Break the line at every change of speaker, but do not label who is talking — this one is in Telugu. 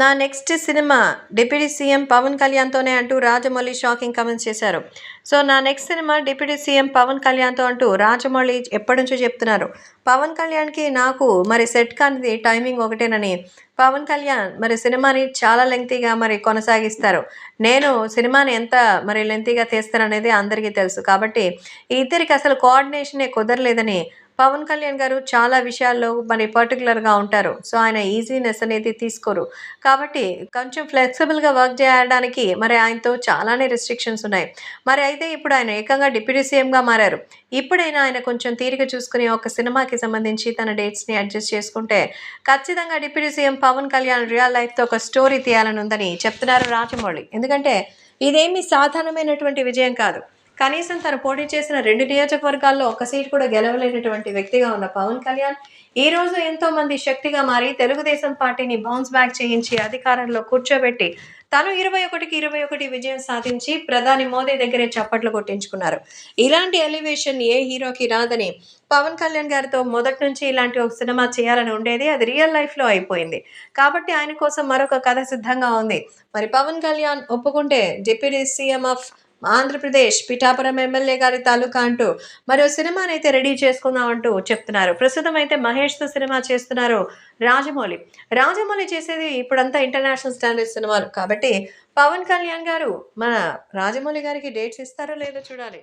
నా next cinema deputy CM Pawan కళ్యాణ్తోనే అంటూ రాజమౌళి షాకింగ్ కమెంట్స్ చేశారు. సో నా next cinema deputy CM Pawan కళ్యాణ్తో అంటూ రాజమౌళి ఎప్పటి నుంచో చెప్తున్నారు. పవన్ కళ్యాణ్కి నాకు మరి సెట్ కానిది టైమింగ్ ఒకటేనని. పవన్ కళ్యాణ్ మరి సినిమాని చాలా లెంగ్తీగా మరి కొనసాగిస్తారు. నేను సినిమాని ఎంత మరి లెంతీగా తీస్తాననేది అందరికీ తెలుసు. కాబట్టి ఇద్దరికి అసలు కోఆర్డినేషనే కుదరలేదని పవన్ కళ్యాణ్ గారు చాలా విషయాల్లో మరి పర్టికులర్గా ఉంటారు. సో ఆయన ఈజీనెస్ అనేది తీసుకోరు. కాబట్టి కొంచెం ఫ్లెక్సిబుల్గా వర్క్ చేయడానికి మరి ఆయనతో చాలానే రెస్ట్రిక్షన్స్ ఉన్నాయి. మరి అయితే ఇప్పుడు ఆయన ఏకంగా డిప్యూటీ సీఎంగా మారారు. ఇప్పుడైనా ఆయన కొంచెం తీరిక చూసుకుని ఒక సినిమాకి సంబంధించి తన డేట్స్ని అడ్జస్ట్ చేసుకుంటే ఖచ్చితంగా deputy CM Pawan Kalyan real లైఫ్తో ఒక స్టోరీ తీయాలని ఉందని చెప్తున్నారు రాజమౌళి. ఎందుకంటే ఇదేమీ సాధారణమైనటువంటి విజయం కాదు. కనీసం తను పోటీ చేసిన రెండు నియోజకవర్గాల్లో ఒక సీట్ కూడా గెలవలేనటువంటి వ్యక్తిగా ఉన్న పవన్ కళ్యాణ్ ఈ రోజు ఎంతో మంది శక్తిగా మారి తెలుగుదేశం పార్టీని బౌన్స్ బ్యాక్ చేయించి అధికారంలో కూర్చోబెట్టి తను ఇరవై ఒకటికి ఇరవై ఒకటి విజయం సాధించి ప్రధాని మోదీ దగ్గరే చప్పట్లు కొట్టించుకున్నారు. ఇలాంటి ఎలివేషన్ ఏ హీరోకి రాదని పవన్ కళ్యాణ్ గారితో మొదటి నుంచి ఇలాంటి ఒక సినిమా చేయాలని ఉండేది అది రియల్ లైఫ్లో అయిపోయింది. కాబట్టి ఆయన కోసం మరొక కథ సిద్ధంగా ఉంది. మరి పవన్ కళ్యాణ్ ఒప్పుకుంటే deputy CM of Andhra Pradesh Pithapuram MLA గారి తాలూకా అంటూ మరో సినిమాని అయితే రెడీ చేసుకుందాం అంటూ చెప్తున్నారు. ప్రస్తుతం అయితే మహేష్తో సినిమా చేస్తున్నారు రాజమౌళి. రాజమౌళి చేసేది ఇప్పుడంతా ఇంటర్నేషనల్ స్టాండర్డ్ సినిమాలు. కాబట్టి పవన్ కళ్యాణ్ గారు మన రాజమౌళి గారికి డేట్స్ ఇస్తారో లేదో చూడాలి.